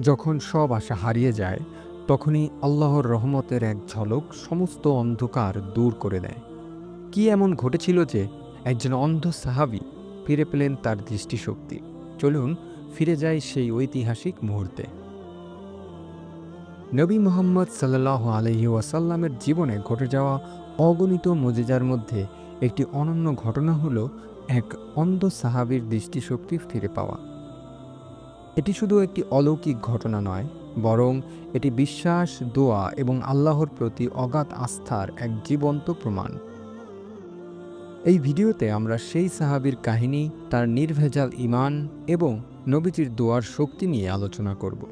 যখন সব আশা হারিয়ে যায়, তখনই আল্লাহর রহমতের এক ঝলক সমস্ত অন্ধকার দূর করে দেয়। কি এমন ঘটেছিল যে একজন অন্ধ সাহাবি ফিরে পেলেন তার দৃষ্টিশক্তি? চলুন ফিরে যায় সেই ঐতিহাসিক মুহূর্তে। নবী মোহাম্মদ সাল্লাহ আলহি ওয়াসাল্লামের জীবনে ঘটে যাওয়া অগণিত মজেজার মধ্যে একটি অনন্য ঘটনা হলো এক অন্ধ সাহাবির দৃষ্টিশক্তি ফিরে পাওয়া। এটি শুধু একটি অলৌকিক ঘটনা নয়, বরং এটি বিশ্বাস, দোয়া এবং আল্লাহর প্রতি অগাধ আস্থার এক জীবন্ত প্রমাণ। এই ভিডিওতে আমরা সেই সাহাবীর কাহিনী, তার নির্ভেজাল ইমান এবং নবীজির দোয়ার শক্তি নিয়ে আলোচনা করব।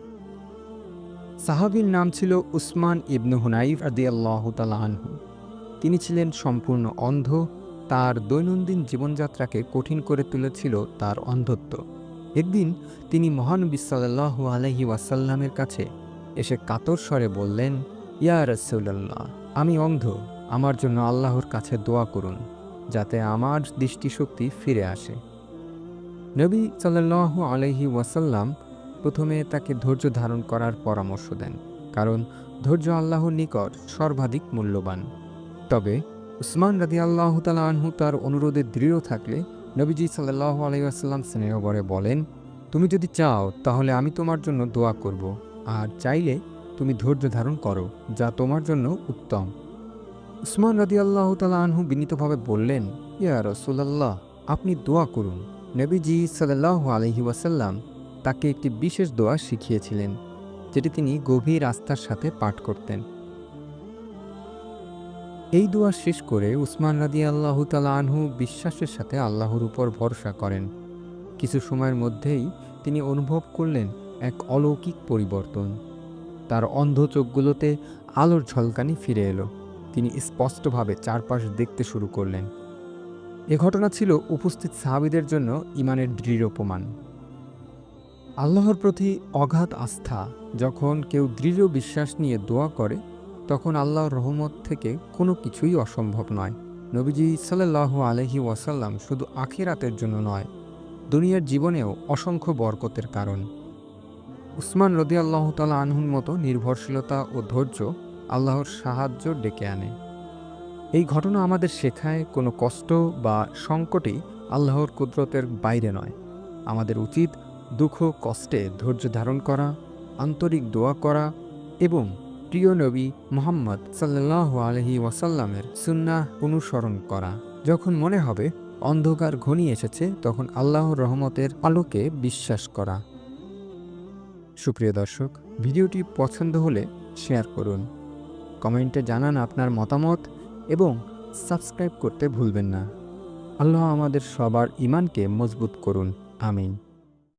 সাহাবীর নাম ছিল উসমান ইবনু হুনাইফ আদিয়াল্লাহ আনহু। তিনি ছিলেন সম্পূর্ণ অন্ধ, তার দৈনন্দিন জীবনযাত্রাকে কঠিন করে তুলেছিল তার অন্ধত্ব। একদিন তিনি মহানবী সাল্লাহ আলহি ওয়াসাল্লামের কাছে এসে কাতর স্বরে বললেন, ইয়া রসুল্লাহ আমি অন্ধ। আমার জন্য আল্লাহর কাছে দোয়া করুন, যাতে আমার দৃষ্টিশক্তি ফিরে আসে। নবী সাল্লাহ আলহি ওয়াসাল্লাম প্রথমে তাকে ধৈর্য ধারণ করার পরামর্শ দেন, কারণ ধৈর্য আল্লাহর নিকট সর্বাধিক মূল্যবান। তবে উসমান রাদি আল্লাহ তালা আনহু তার অনুরোধে দৃঢ় থাকলে নবীজি সাল্লাহ আলাইসাল্লাম স্নেহবরে বলেন, তুমি যদি চাও, তাহলে আমি তোমার জন্য দোয়া করব, আর চাইলে তুমি ধৈর্য ধারণ করো, যা তোমার জন্য উত্তম। উসমান রাদি আল্লাহ তালা আনহু বিনীতভাবে বললেন, ইয়া রসুল্লাহ আপনি দোয়া করুন। নবীজি সাল্লাহ আলহি ওয়াসাল্লাম তাকে একটি বিশেষ দোয়া শিখিয়েছিলেন, যেটি তিনি গভীর আস্থার সাথে পাঠ করতেন। এই দোয়া শেষ করে উসমান রাদি আল্লাহ তালা আনহু বিশ্বাসের সাথে আল্লাহর উপর ভরসা করেন। কিছু সময়ের মধ্যেই তিনি অনুভব করলেন এক অলৌকিক পরিবর্তন। তার অন্ধ চোখগুলোতে আলোর ঝলকানি ফিরে এলো। তিনি স্পষ্টভাবে চারপাশ দেখতে শুরু করলেন। এ ঘটনা ছিল উপস্থিত সাহাবিদের জন্য ইমানের দৃঢ় প্রমাণ। আল্লাহর প্রতি অগাধ আস্থা, যখন কেউ দৃঢ় বিশ্বাস নিয়ে দোয়া করে তখন আল্লাহর রহমত থেকে কোনো কিছুই অসম্ভব নয়। নবীজি সাল্লাহ আলহি ওয়াসাল্লাম শুধু আখিরাতের জন্য নয়, দুনিয়ার জীবনেও অসংখ্য বরকতের কারণ। উসমান রদি আল্লাহ তালা আনহুর মতো নির্ভরশীলতা ও ধৈর্য আল্লাহর সাহায্য ডেকে আনে। এই ঘটনা আমাদের শেখায় কোনো কষ্ট বা সংকটই আল্লাহর কুদরতের বাইরে নয়। আমাদের উচিত দুঃখ, কষ্টে ধৈর্য ধারণ করা, আন্তরিক দোয়া করা এবং প্রিয় নবী মোহাম্মদ সাল্লাহ আলহি ওয়াসাল্লামের সুন্নাহ অনুসরণ করা। যখন মনে হবে অন্ধকার ঘনিয়ে এসেছে, তখন আল্লাহর রহমতের আলোকে বিশ্বাস করা। সুপ্রিয় দর্শক, ভিডিওটি পছন্দ হলে শেয়ার করুন। কমেন্টে জানান আপনার মতামত এবং সাবস্ক্রাইব করতে ভুলবেন না। আল্লাহ আমাদের সবার ইমানকে মজবুত করুন। আমিন।